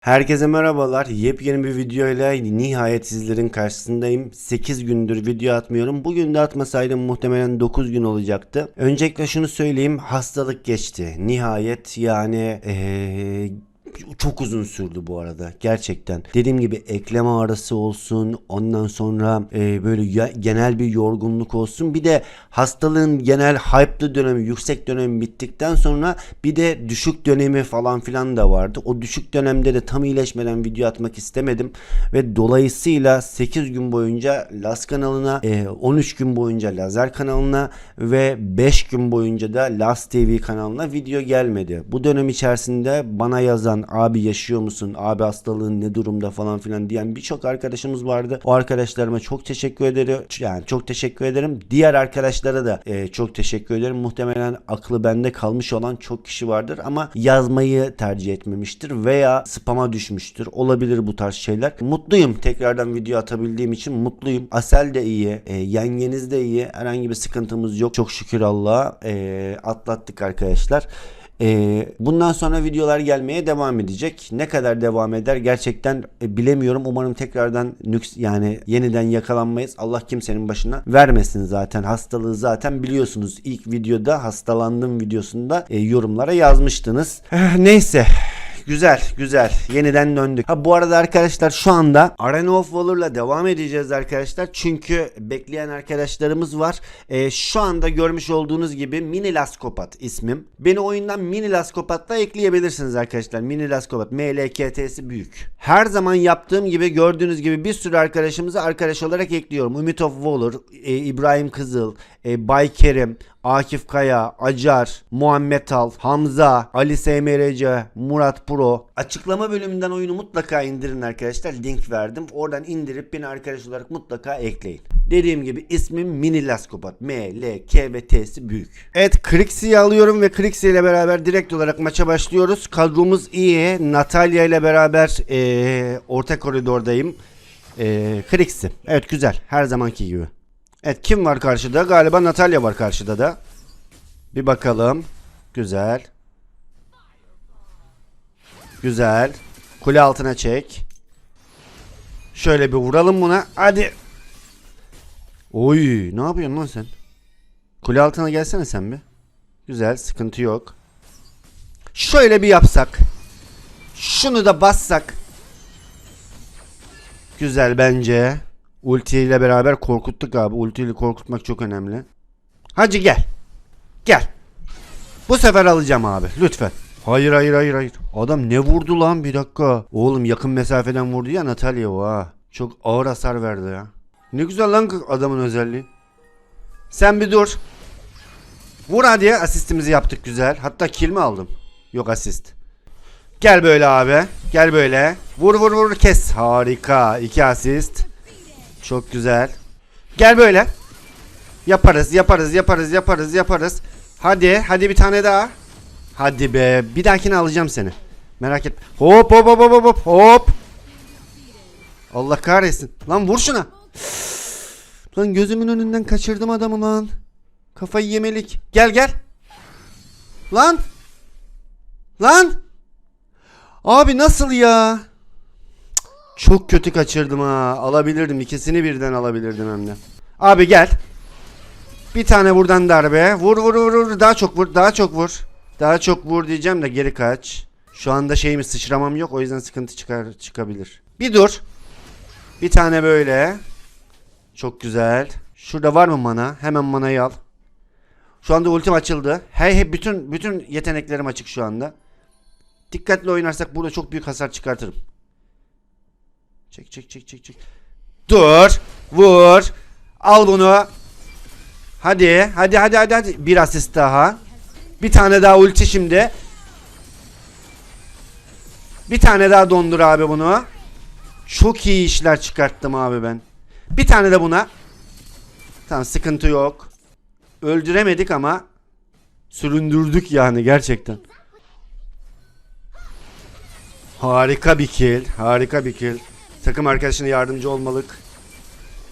Herkese merhabalar. Yepyeni bir videoyla nihayet sizlerin karşısındayım. 8 gündür video atmıyorum. Bugün de atmasaydım muhtemelen 9 gün olacaktı. Öncelikle şunu söyleyeyim. Hastalık geçti. Nihayet yani eee, çok uzun sürdü bu arada gerçekten. Dediğim gibi eklem ağrısı olsun ondan sonra eee, böyle ya- genel bir yorgunluk olsun. Bir de hastalığın genel hype'lı dönemi yüksek dönemi bittikten sonra bir de düşük dönemi falan filan da vardı. O düşük dönemde de tam iyileşmeden video atmak istemedim ve dolayısıyla 8 gün boyunca Las kanalına, e, 13 gün boyunca Lazer kanalına ve 5 gün boyunca da Las TV kanalına video gelmedi. Bu dönem içerisinde bana yazan abi yaşıyor musun? Abi hastalığın ne durumda falan filan diyen birçok arkadaşımız vardı. O arkadaşlarıma çok teşekkür ederim. Yani çok teşekkür ederim. Diğer arkadaşlara da e, çok teşekkür ederim. Muhtemelen aklı bende kalmış olan çok kişi vardır ama yazmayı tercih etmemiştir veya spama düşmüştür. Olabilir bu tarz şeyler. Mutluyum. Tekrardan video atabildiğim için mutluyum. Asel de iyi. E, yengeniz de iyi. Herhangi bir sıkıntımız yok. Çok şükür Allah'a e, atlattık arkadaşlar. Ee, bundan sonra videolar gelmeye devam edecek. Ne kadar devam eder gerçekten e, bilemiyorum. Umarım tekrardan nüks yani yeniden yakalanmayız. Allah kimsenin başına vermesin zaten. Hastalığı zaten biliyorsunuz. İlk videoda hastalandım videosunda e, yorumlara yazmıştınız. Eh, neyse. Güzel güzel yeniden döndük. Ha bu arada arkadaşlar şu anda Arena of Valor'la devam edeceğiz arkadaşlar. Çünkü bekleyen arkadaşlarımız var. Ee, şu anda görmüş olduğunuz gibi Mini Laskopat ismim. Beni oyundan Mini Laskopat'ta ekleyebilirsiniz arkadaşlar. Mini Laskopat MLKT'si büyük. Her zaman yaptığım gibi gördüğünüz gibi bir sürü arkadaşımızı arkadaş olarak ekliyorum. Ümit of Valor, e, İbrahim Kızıl, e, Bay Kerim, Akif Kaya, Acar, Muhammed Al, Hamza, Ali SMRC, Murat Pro. Açıklama bölümünden oyunu mutlaka indirin arkadaşlar. Link verdim. Oradan indirip beni arkadaş olarak mutlaka ekleyin. Dediğim gibi ismim Mini Laskopat. M, L, K ve T'si büyük. Evet Krixi'yi alıyorum ve Krixi ile beraber direkt olarak maça başlıyoruz. Kadromuz iyi. Natalya ile beraber eee, orta koridordayım. Eee Krixi. Evet güzel. Her zamanki gibi. Evet kim var karşıda? Galiba Natalya var karşıda da. Bir bakalım. Güzel. Güzel. Kule altına çek. Şöyle bir vuralım buna. Hadi. Oy, ne yapıyorsun lan sen? Kule altına gelsene sen bir. Güzel, sıkıntı yok. Şöyle bir yapsak. Şunu da bassak. Güzel bence. Ulti ile beraber korkuttuk abi. Ulti ile korkutmak çok önemli. Hadi gel. Gel. Bu sefer alacağım abi. Lütfen. Hayır hayır hayır hayır. Adam ne vurdu lan bir dakika. Oğlum yakın mesafeden vurdu ya Natalya o ha. Çok ağır hasar verdi ya. Ne güzel lan adamın özelliği. Sen bir dur. Vur hadi asistimizi yaptık güzel. Hatta kill mi aldım? Yok asist. Gel böyle abi. Gel böyle. Vur vur vur kes. Harika. İki asist. Çok güzel. Gel böyle. Yaparız, yaparız, yaparız, yaparız, yaparız. Hadi, hadi bir tane daha. Hadi be. Bir dahakine alacağım seni. Merak etme. Hop hop hop hop hop hop. Allah kahretsin. Lan vur şuna. Lan gözümün önünden kaçırdım adamı lan. Kafayı yemelik. Gel gel. Lan. Lan. Abi nasıl ya? Çok kötü kaçırdım ha. Alabilirdim. İkisini birden alabilirdim hem de. Abi gel. Bir tane buradan darbe. Vur vur vur vur. Daha çok vur. Daha çok vur. Daha çok vur diyeceğim de geri kaç. Şu anda şeyimi sıçramam yok. O yüzden sıkıntı çıkar çıkabilir. Bir dur. Bir tane böyle. Çok güzel. Şurada var mı mana? Hemen manayı al. Şu anda ultim açıldı. Hey hey bütün bütün yeteneklerim açık şu anda. Dikkatli oynarsak burada çok büyük hasar çıkartırım. Çek çek çek çek çek. Dur. Vur. Al bunu. Hadi. Hadi hadi hadi hadi. Bir asist daha. Bir tane daha ulti şimdi. Bir tane daha dondur abi bunu. Çok iyi işler çıkarttım abi ben. Bir tane de buna. Tamam sıkıntı yok. Öldüremedik ama süründürdük yani gerçekten. Harika bir kill. Harika bir kill. Takım arkadaşına yardımcı olmalık.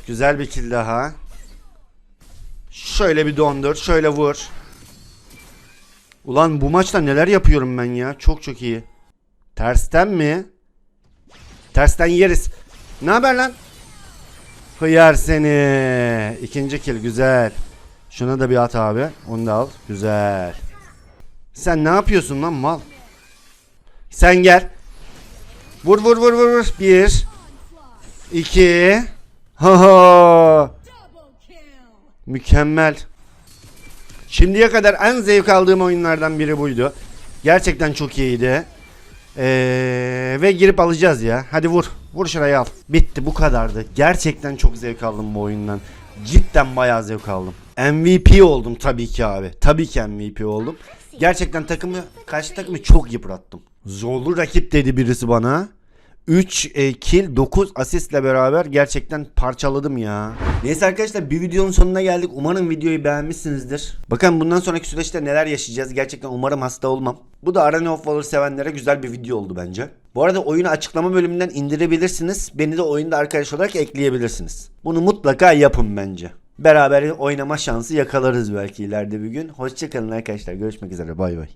Güzel bir kill daha. Şöyle bir dondur. Şöyle vur. Ulan bu maçta neler yapıyorum ben ya. Çok çok iyi. Tersten mi? Tersten yeriz. Ne haber lan? Hıyar seni. İkinci kill güzel. Şuna da bir at abi. Onu da al. Güzel. Sen ne yapıyorsun lan mal? Sen gel. Vur vur vur vur vur. Bir. iki. Ha ha. Mükemmel. Şimdiye kadar en zevk aldığım oyunlardan biri buydu. Gerçekten çok iyiydi. Ee, ve girip alacağız ya. Hadi vur. Vur şuraya al. Bitti bu kadardı. Gerçekten çok zevk aldım bu oyundan. Cidden bayağı zevk aldım. MVP oldum tabii ki abi. Tabii ki MVP oldum. Gerçekten takımı, karşı takımı çok yıprattım. Zorlu rakip dedi birisi bana. 3 e, kill 9 asistle beraber gerçekten parçaladım ya. Neyse arkadaşlar bir videonun sonuna geldik. Umarım videoyu beğenmişsinizdir. Bakın bundan sonraki süreçte neler yaşayacağız. Gerçekten umarım hasta olmam. Bu da Arena of Valor sevenlere güzel bir video oldu bence. Bu arada oyunu açıklama bölümünden indirebilirsiniz. Beni de oyunda arkadaş olarak ekleyebilirsiniz. Bunu mutlaka yapın bence. Beraber oynama şansı yakalarız belki ileride bir gün. Hoşçakalın arkadaşlar. Görüşmek üzere. Bay bay.